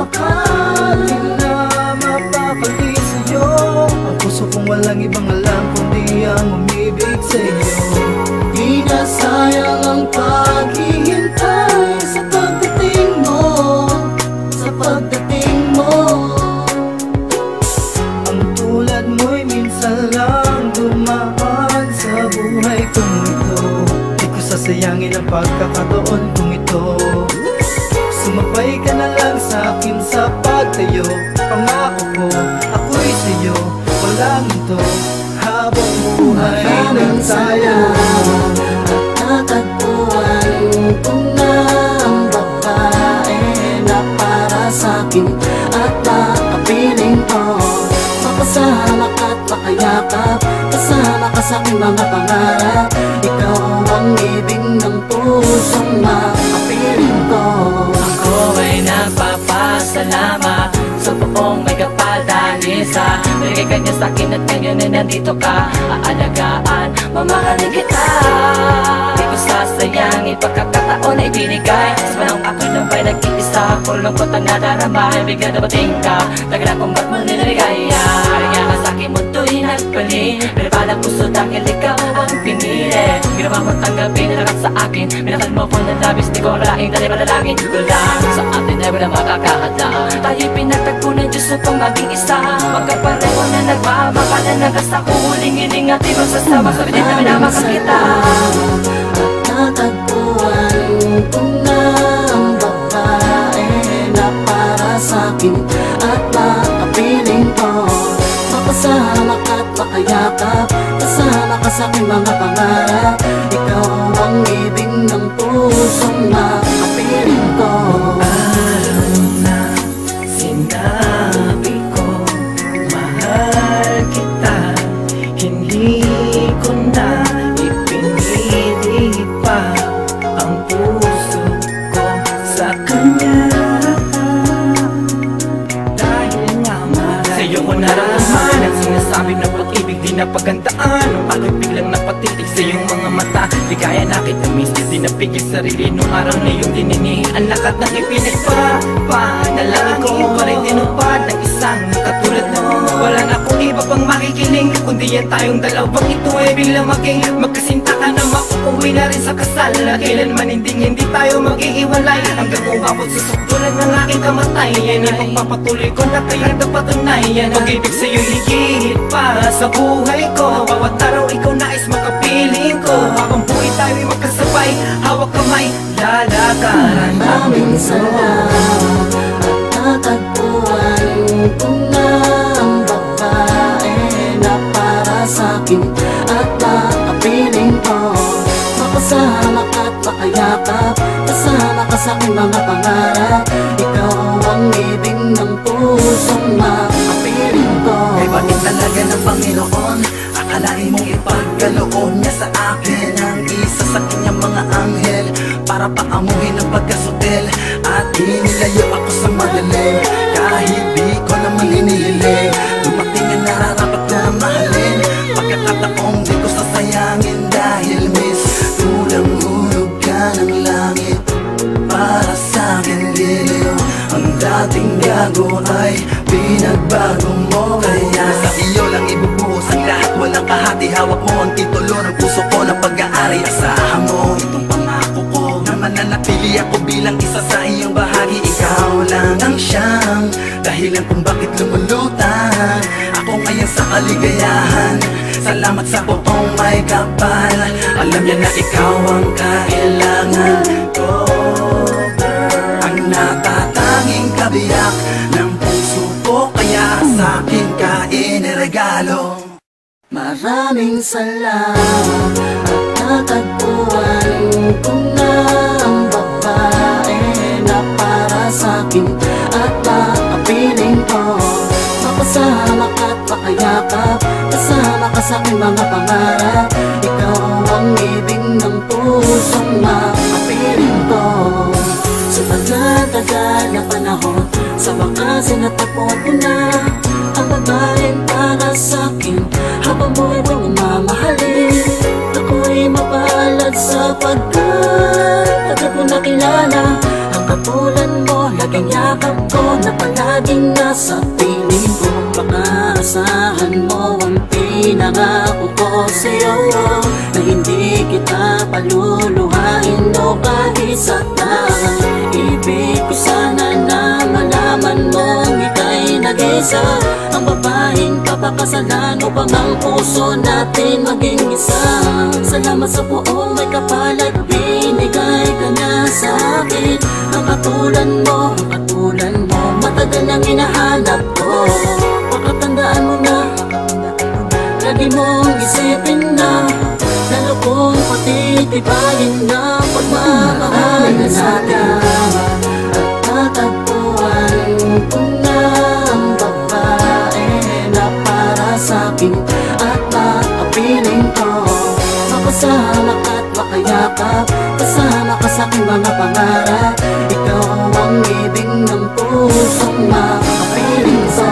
Di na mapapali sa'yo. Ang puso kong walang ibang alam Kundi ang umibig sa'yo. Di na sayang ang paghihintay Sa pagdating mo Sa pagdating mo. Ang tulad mo'y minsan lang dumaan sa buhay kong ito. Di ko sasayangin ang pagkakataon kong ito. Sumabay ka na lang sa pagtayo Pangako ko, ako'y sa'yo. Walang ito habang buhay ng tayo At natagpuan ko na na para sa'kin At nakapiling ko. Makasama ka't makayakap Kasama ka sa aking mga pangarap kapal dahil sa Nagay ka niya sa'kin at ngayon ay nandito ka. Aalagaan, mamahalin kita. Di ko sasayangin pagkakataon na ibinigay Sa panahon ako nabay nag-iisa Kulungkot ang nadarama Bigla dabating ka. Tagal akong ba't muli naligaya Kaya ka sa'kin mundo'y nagpali. Pero palang puso dahil ikaw ang Ginawa mo tanggapin nalakat sa akin. Minakal mo ko ng labis Di ko akalaing dali panalangin Wala sa atin ay wala makakahadla Tayo'y pinatagpo ng Diyos upang maging isa. Magkapareho na nagmamakalan Hanggang sa huling hiling ating magsasama. Sa bitin na minamakan kita. At natagpuan ko na ang babae na para sa'kin At Makasama ka't makayakap Kasama ka sa aking mga pangarap. Ikaw ang ibig ng pusong makapiling ko napagandaan Nung ako'y biglang napatitig sa iyong mga mata? Di kaya na kita miss Di napigil sarili. Nung araw na iyong dininihan Lakat ng ipinagpa Panalangin ko pa rin tinupad Ng isang katulad mo. Wala na akong iba pang makikiling Kundi yan tayong dalawang ito. Ay biglang maging Magkasinta ka na makuuwi na rin sa kasal Na kailanman hindi hindi tayo mag-iiwalay. Hanggang umabot sa sukdulan ng aking kamatay. Yan ang pagpapatuloy ko na kaya napatunayan Pag-ibig sa'yo higit pa sa buhay ko. Bawat araw ikaw nais makapiling ko. Habang buhay tayo'y magkasabay Hawak kamay, lalakaran. Maraming salamat makayakap Kasama ka sa aking mga pangarap. Ikaw ang ibig ng pusong makapiling ko. Ay bakit talaga ng Panginoon. Akalain mong ipagkaloob niya sa akin Ang isa sa kanyang mga anghel Para paamuhin ang pagkasutil. At inilayo ako sa madilim Kahit di ko naman hinihiling. Dumating ang nararapat na mahalin. Pagkakataong di ko sasayangin Dahil miss. Tulang hulog ka ng langit Para sa akin diliw Ang dating gago ay pinagbago mo Kaya sa iyo lang ibubuhos ang lahat. Walang kahati hawak mo ang titulo ng puso ko ng pag-aari Asahan mo. Itong pangako ko Na mananatili ako bilang isa sa iyong bahagi. Ikaw lang ang siyang Dahilan kung bakit lumulutan. Ako ngayon sa kaligayahan. Salamat sa buong may kapal Alam niya na ikaw ang kailangan ko. Ang natatanging kabiyak ng puso ko Kaya sa akin ka iniregalo. Maraming salamat at natagpuan ko na ang babae na para sa'kin at nakapiling ko. Makasama ka't makayakap Kasama ka sa aking mga pangarap ang ibig ng pusong makapiling ko. Sa tagal-tagal na panahon Sa wakas ay natagpuan ko na Ang babaeng para sa'kin Habang buhay kong mamahalin Ako'y mapalad sa pagkat makilala Ang katulad mo, laging yakap ko Na palaging nasa piling ko. Baka asahan mo ang pinangako ko sa'yo Na hindi kita paluluhain o kahit sa Ibig ko sana na malaman mong ika'y nag-isa. Ang babaeng papakasalan upang ang puso natin maging isa. Salamat sa buong may kapalag binigay ka na sa akin Ang katulad mo, ang katulad mo Matagal nang hinahanap Lagi mong isipin na Lalo kong patitibayin na Pagmamahal na natin At tatagpuan ko na ang babae Na para sa'kin at makapiling ko. Makasama ka at makayakap Kasama ka sa'king mga pangarap. Ikaw ang ibig ng pusong makapiling ko.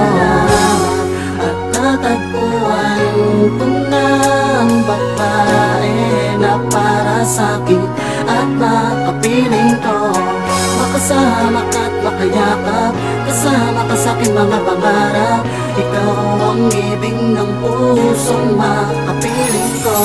At tatagpuan ko na ang babae Na para sa'kin at makapiling ko Makasama ka at makayakap Kasama ka sa'king mga pangarap Ikaw ang ibig ng pusong makapiling ko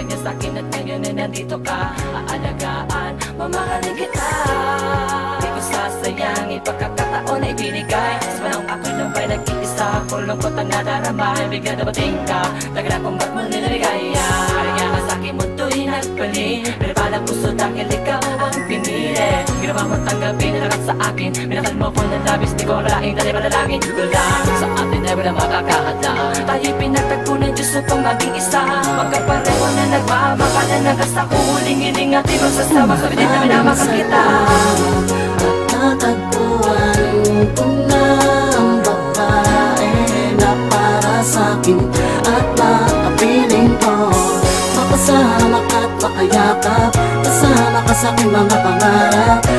ka niya sa'kin at ngayon ay nandito ka. Aalagaan, mamahalin kita. Di ko sasayangin pagkakataon na ibinigay Sa panahon ako'y nabay nag-iisa Kulungkot ang nadarama. Bigla dabating ka Tagal akong ba't mo sa'kin mundo'y nagpali Pinapalang puso dahil ikaw ang pinili. Ginawa mo tanggapin na sa akin. Minakal mo ko ng labis Di ko akalaing dali malalangin Wala sa atin ay wala makakahadlang Tayo'y pinagtagpo ng Diyos upang maging isa. Magkapareho na nagmamakalan ng kasta ko Huling hiling at imagsasama Sa pilit na minamakan kita At natagpuan ko na ang babae Na para sa'kin at makapiling ko. Makasama makayakap Kasama ka sa'king mga pangarap